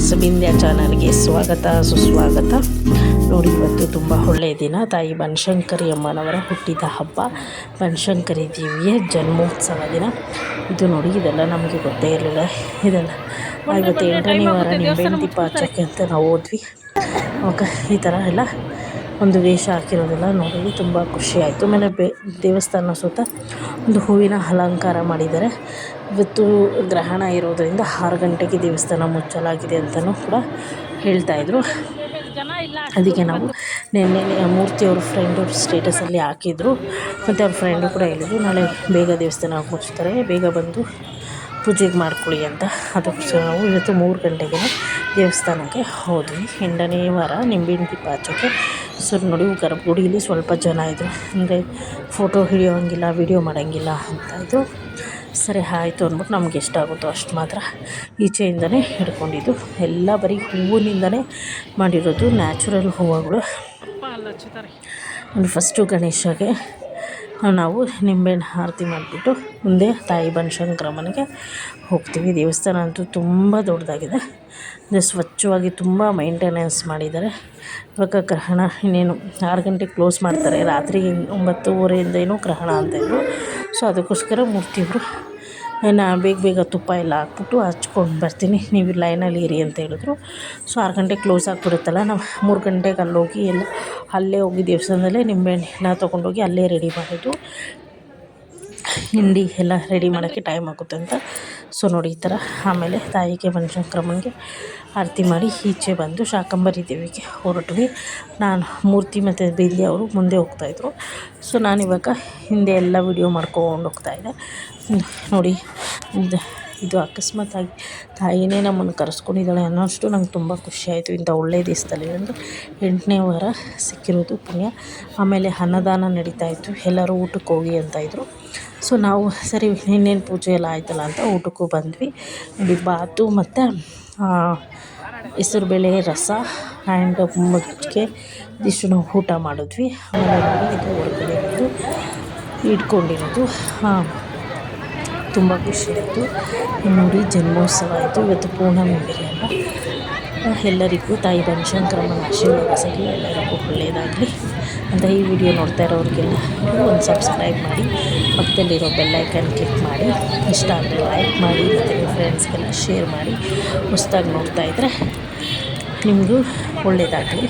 Friends Bindya ಚಾನಲ್ಗೆ ಸ್ವಾಗತ ಸುಸ್ವಾಗತ. ನೋಡಿ ಇವತ್ತು ತುಂಬ ಒಳ್ಳೆಯ ದಿನ. ತಾಯಿ ಬನಶಂಕರಿ ಅಮ್ಮನವರ ಹುಟ್ಟಿದ ಹಬ್ಬ ಬನಶಂಕರಿ ದೇವಿಯ ಜನ್ಮೋತ್ಸವ ದಿನ. ಇದು ನೋಡಿ ಇದೆಲ್ಲ ನಮಗೆ ಗೊತ್ತೇ ಇರಲಿಲ್ಲ. ಇದೆಲ್ಲ ಇವತ್ತು ಎಂಟನೇ ವಾರ ನಿಂಬೆಹಣ್ಣು ದೀಪ ಹಚ್ಚೋಕ್ಕೆ ಅಂತ ನಾವು ಹೋದ್ವಿ ಓಕೆ ಈ ಥರ ಎಲ್ಲ ಒಂದು ವೇಷ ಹಾಕಿರೋದೆಲ್ಲ ನೋಡಿ ತುಂಬ ಖುಷಿ ಆಯಿತು ಆಮೇಲೆ ಬೇ, ದೇವಸ್ಥಾನ ಸುತ್ತ ಒಂದು ಹೂವಿನ ಅಲಂಕಾರ ಮಾಡಿದ್ದಾರೆ. ಇವತ್ತು ಗ್ರಹಣ ಇರೋದರಿಂದ ಆರು ಗಂಟೆಗೆ ದೇವಸ್ಥಾನ ಮುಚ್ಚಲಾಗಿದೆ ಅಂತಲೂ ಕೂಡ ಹೇಳ್ತಾಯಿದ್ರು ಅದಕ್ಕೆ ನಾವು ನಿನ್ನೆ ಫ್ರೆಂಡ್ ಫ್ರೆಂಡು ಸ್ಟೇಟಸಲ್ಲಿ ಹಾಕಿದ್ರು. ಮತ್ತು ಅವ್ರ ಫ್ರೆಂಡು ಕೂಡ ಹೇಳಿದ್ರು, ನಾಳೆ ಬೇಗ ದೇವಸ್ಥಾನ ಮುಚ್ತಾರೆ, ಬೇಗ ಬಂದು ಪೂಜೆಗೆ ಮಾಡ್ಕೊಳ್ಳಿ ಅಂತ. ಅದಕ್ಕೋಸ್ಕರ ನಾವು ಇವತ್ತು ಮೂರು ಗಂಟೆಗೆ ದೇವಸ್ಥಾನಕ್ಕೆ ಹೋದ್ವಿ. ಎಂಟನೇ ವಾರ ನಿಂಬೆಹಣ್ಣು ದೀಪ ಹಚ್ಚೋಕ್ಕೆ ಸೊ ನೋಡಿ ಗರ್ಭಗುಡಿಲಿ ಸ್ವಲ್ಪ ಜನ ಇದ್ದರು ಅಂದರೆ ಫೋಟೋ ಹಿಡಿಯೋಂಗಿಲ್ಲ ವೀಡಿಯೋ ಮಾಡೋಂಗಿಲ್ಲ ಅಂತ ಇದು. ಸರಿ ಆಯಿತು ಅಂದ್ಬಿಟ್ಟು ನಮ್ಗೆ ಎಷ್ಟಾಗುತ್ತೋ ಅಷ್ಟು ಮಾತ್ರ. ಈಚೆಯಿಂದನೇ ಹಿಡ್ಕೊಂಡಿದ್ದು. ಎಲ್ಲ ಬರೀ ಹೂವಿನಿಂದನೇ ಮಾಡಿರೋದು ನ್ಯಾಚುರಲ್ ಹೂವುಗಳು. ಫಸ್ಟು ಗಣೇಶಗೆ ನಾವು ನಿಂಬೆಹಣ್ಣು ಆರತಿ ಮಾಡಿಬಿಟ್ಟು ಮುಂದೆ ತಾಯಿ ಬನಶಂಕರಮ್ಮನಿಗೆ ಹೋಗ್ತೀವಿ. ದೇವಸ್ಥಾನ ಅಂತೂ ತುಂಬ ದೊಡ್ಡದಾಗಿದೆ. ಅಂದರೆ ಸ್ವಚ್ಛವಾಗಿ ತುಂಬ ಮೈಂಟೆನೆನ್ಸ್ ಮಾಡಿದ್ದಾರೆ. ಇವಾಗ ಗ್ರಹಣ ಇನ್ನೇನು ಆರು ಗಂಟೆಗೆ ಕ್ಲೋಸ್ ಮಾಡ್ತಾರೆ. ರಾತ್ರಿ ಒಂಬತ್ತುವರೆಯಿಂದ ಏನೋ ಗ್ರಹಣ ಅಂತ ಇದ್ದರು ಸೊ ಅದಕ್ಕೋಸ್ಕರ ಮೂರ್ತಿಯವರು ನಾ ಬೇಗ ಬೇಗ ತುಪ್ಪ ಎಲ್ಲ ಹಾಕ್ಬಿಟ್ಟು ಹಚ್ಕೊಂಡು ಬರ್ತೀನಿ. ನೀವು ಲೈನಲ್ಲಿ ಇರಿ ಅಂತ ಹೇಳಿದ್ರು. ಸೊ ಆರು ಗಂಟೆಗೆ ಕ್ಲೋಸ್ ಆಗಿಬಿಡುತ್ತಲ್ಲ, ನಾವು ಮೂರು ಗಂಟೆಗೆ ಅಲ್ಲೋಗಿ ಎಲ್ಲ, ಅಲ್ಲೇ ಹೋಗಿ ದೇವಸ್ಥಾನದಲ್ಲೇ ನಿಂಬೆಹಣ್ಣು ತೊಗೊಂಡೋಗಿ ಅಲ್ಲೇ ರೆಡಿ ಮಾಡೋದು ಹಿಂಡಿ ಎಲ್ಲ ರೆಡಿ ಮಾಡೋಕ್ಕೆ ಟೈಮ್ ಆಗುತ್ತೆ ಅಂತ. ಸೊ ನೋಡಿ ಈ ಥರ. ಆಮೇಲೆ ತಾಯಿಗೆ ಬನಶಂಕರಮ್ಮನಿಗೆ ಆರತಿ ಮಾಡಿ ಈಚೆ ಬಂದು ಶಾಕಂಬರಿ ದೇವಿಗೆ ಹೊರಟ್ವಿ. ನಾನು ಮೂರ್ತಿ ಮತ್ತು ಬೇಲಿ ಅವರು ಮುಂದೆ ಹೋಗ್ತಾಯಿದ್ರು ಸೊ ನಾನಿವಾಗ ಹಿಂದೆ ಎಲ್ಲ ವಿಡಿಯೋ ಮಾಡ್ಕೊಂಡು ಹೋಗ್ತಾಯಿದ್ದೆ ನೋಡಿ ಇದು ಅಕಸ್ಮಾತಾಗಿ ತಾಯಿನೇ ನಮ್ಮನ್ನು ಕರೆಸ್ಕೊಂಡಿದ್ದಾಳೆ ಅನ್ನೋಷ್ಟು ನಂಗೆ ತುಂಬ ಖುಷಿಯಾಯಿತು. ಇಂಥ ಒಳ್ಳೆಯ ದೇಶದಲ್ಲಿ ಒಂದು ಎಂಟನೇ ವಾರ ಸಿಕ್ಕಿರೋದು ಪುಣ್ಯ. ಆಮೇಲೆ ಅನ್ನದಾನ ನಡೀತಾಯಿತ್ತು ಎಲ್ಲರೂ ಊಟಕ್ಕೆ ಹೋಗಿ ಅಂತ ಇದ್ದರು ಸೊ ನಾವು, ಸರಿ, ಇನ್ನೇನು ಪೂಜೆ ಎಲ್ಲ ಆಯ್ತಲ್ಲ ಅಂತ ಊಟಕ್ಕೂ ಬಂದ್ವಿ. ನೋಡಿ, ಬಾತು ಮತ್ತು ಹೆಸರುಬೇಳೆ ರಸ ಆ್ಯಂಡ್ ಮಜ್ಜಿಗೆ ಇದಿಷ್ಟು ನಾವು ಊಟ ಮಾಡಿದ್ವಿ. ಆಮೇಲೆ ಇದು ಹೊರಗಡೆ ಇಟ್ಕೊಂಡಿರೋದು. ತುಂಬ ಖುಷಿಯಾಯಿತು ನೋಡಿ, ಜನ್ಮೋತ್ಸವ ಆಯಿತು. ಇವತ್ತು ಪೂರ್ಣಮಿ ಅಲ್ಲ ಎಲ್ಲರಿಗೂ ತಾಯಿ ಬನಶಂಕರಮ್ಮನ ಆಶೀರ್ವಾದ ಸಿಗಲಿ ಎಲ್ಲರಿಗೂ ಒಳ್ಳೆಯದಾಗಲಿ ಅಂತ ಈ ವಿಡಿಯೋ ನೋಡ್ತಾ ಇರೋರಿಗೆಲ್ಲ ಒಂದು ಸಬ್ಸ್ಕ್ರೈಬ್ ಮಾಡಿ, ಪಕ್ಕದಲ್ಲಿರೋ ಬೆಲ್ಲೈಕನ್ ಕ್ಲಿಕ್ ಮಾಡಿ, ಇಷ್ಟ ಆದರೆ ಲೈಕ್ ಮಾಡಿ, ಮತ್ತು ನಿಮ್ಮ ಫ್ರೆಂಡ್ಸ್ಗೆಲ್ಲ ಶೇರ್ ಮಾಡಿ, ಹೊಸ್ದಾಗಿ ಇದ್ದರೆ ನಿಮಗೂ ಒಳ್ಳೆಯದಾಗಲಿ.